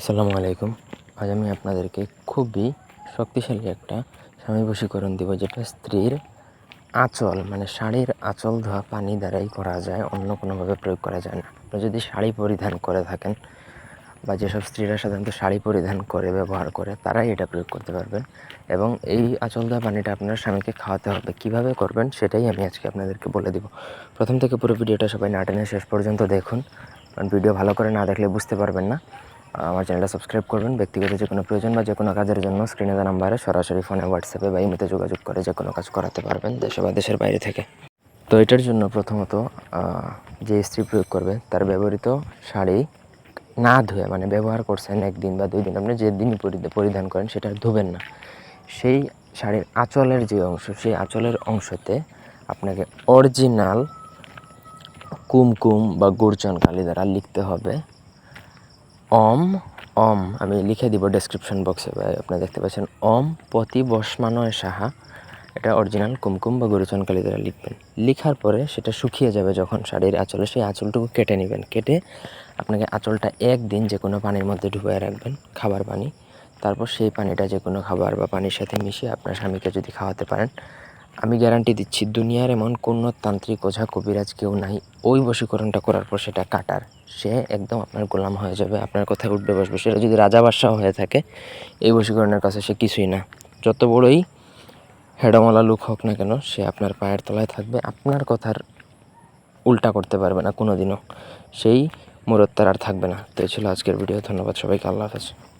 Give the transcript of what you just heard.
আসসালামু আলাইকুম। আজ আমি আপনাদেরকে খুবই শক্তিশালী একটা স্বামী বশীকরণ দিব, যেটা স্ত্রীর আঁচল মানে শাড়ির আঁচল ধোয়া পানি দ্বারাই করা যায়, অন্য কোনোভাবে প্রয়োগ করা যায় না। আপনি যদি শাড়ি পরিধান করে থাকেন, বা যেসব স্ত্রীরা সাধারণত শাড়ি পরিধান করে, ব্যবহার করে, তারাই এটা প্রয়োগ করতে পারবেন। এবং এই আঁচল দেওয়া পানিটা আপনার স্বামীকে খাওয়াতে হবে। কীভাবে করবেন সেটাই আমি আজকে আপনাদেরকে বলে দিব। প্রথম থেকে পুরো ভিডিওটা সবাই না টেনে শেষ পর্যন্ত দেখুন। কারণ ভিডিও ভালো করে না দেখলে বুঝতে পারবেন না। আমার চ্যানেলটা সাবস্ক্রাইব করবেন। ব্যক্তিগত যে কোনো প্রয়োজন বা যে কোনো কাজের জন্য স্ক্রিনে দেওয়া নাম্বারে সরাসরি ফোনে হোয়াটসঅ্যাপে বা ইমেতে যোগাযোগ করে যে কোনো কাজ করাতে পারবেন দেশে বা দেশের বাইরে থেকে। তো এটার জন্য প্রথমত যে স্ত্রী প্রয়োগ করবে, তার ব্যবহৃত শাড়ি না ধুয়ে মানে ব্যবহার করছেন একদিন বা দুই দিন, আপনি যে দিনই পরি- পরিধান করেন সেটা ধুবেন না। সেই শাড়ির আঁচলের যে অংশ, সেই আঁচলের অংশতে আপনাকে অরিজিনাল কুমকুম বা গুরচন কালি দ্বারা লিখতে হবে। অম অম, আমি লিখে দিব ডেসক্রিপশন বক্সে আপনারা দেখতে পাচ্ছেন, অম পতি বসমানয় সাহা। এটা অরিজিনাল কুমকুম বা গুরুচন কালি দ্বারা লিখবেন। লিখার পরে সেটা শুকিয়ে যাবে যখন শাড়ির আঁচলে, সেই আঁচলটুকু কেটে নেবেন। কেটে আপনাকে আঁচলটা একদিন যে কোনো পানির মধ্যে ডুবিয়ে রাখবেন, খাবার পানি। তারপর সেই পানিটা যে কোনো খাবার বা পানির সাথে মিশিয়ে আপনার স্বামীকে যদি খাওয়াতে পারেন আমি গ্যারান্টি দিচ্ছি, দুনিয়ার এমন কোনো তান্ত্রিক ওঝা কবিরাজ কেউ নাই। ওই বশীকরণটা করার পর সেটা কাটার। সে একদম আপনার গোলাম হয়ে যাবে, আপনার কথায় উঠবে বসবে। সেটা যদি রাজা বাদশাহ হয়ে থাকে, এই বশীকরণের কাছে সে কিছুই না। যত বড়ই হেডমলা লোক হোক না কেন, সে আপনার পায়ের তলায় থাকবে। আপনার কথার উল্টা করতে পারবে না কোনো দিনও সেই মুরত তার আর থাকবে না। তো এই ছিল আজকের ভিডিও। ধন্যবাদ সবাইকে। আল্লাহ হাফেজ।